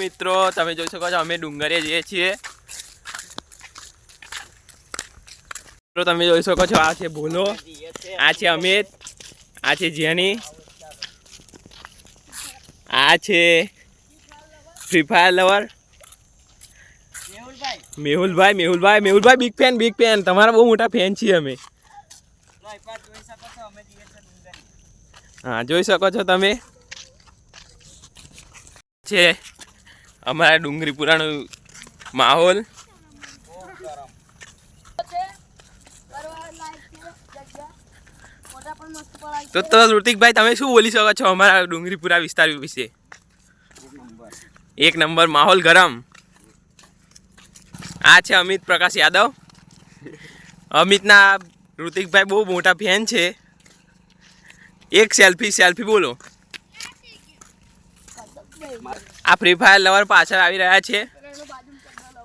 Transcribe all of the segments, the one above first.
મિત્રો, તમે જોઈ શકો છો, અમે ડુંગરે જઈએ છીએ. મિત્રો, તમે જોઈ શકો છો, આ છે ભોલો, આ છે અમિત, આ છે જેની, આ છે free fire lover Mehulbhai Mehulbhai Mehulbhai big fan big fan તમારા બહુ મોટા ફેન છીએ અમે. હા, જોઈ શકો છો તમે. છે. અમારા ડુંગરીપુરાનો માહોલ. તો તો ઋતિકભાઈ, તમે શું બોલી શકો છો અમારા ડુંગરીપુરા વિસ્તાર વિશે? એક નંબર માહોલ ગરમ. આ છે અમિત પ્રકાશ યાદવ. અમિતના ઋતિકભાઈ બહુ મોટા ફેન છે. એક સેલ્ફી સેલ્ફી બોલો. આ ફ્રી ફાયર લવર પાછળ આવી રહ્યા છે.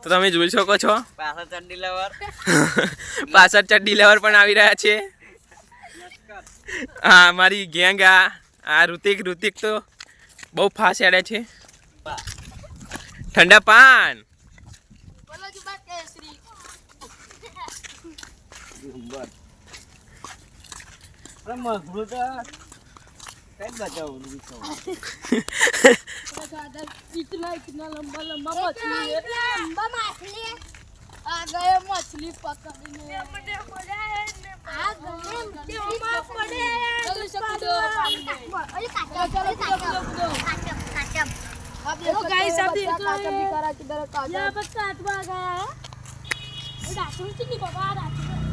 તો તમે જોઈ શકો છો. પાછળ ચડ્ડી લવર પાછળ ચડ્ડી લવર પણ આવી રહ્યા છે. હા મારી ગેંગ આ આ ઋતિક ઋતિક તો બહુ ફાસ એડે છે. ઠંડા પાન. નંબર અરે મગરું તો કઈ બચાવું दादा इतना इतना लंबा लंबा मछली है लंबा मछली आ गए मछली पकड़ने हमने पड़े आ गए मछली पकड़े चलो सकदो अरे काटो चलो काटो काटो काटो अब देखो गाइस अब देख लो काटो भी करा किधर काटो यहां पर काटवा गया है डाटू से नहीं बाबा डाटू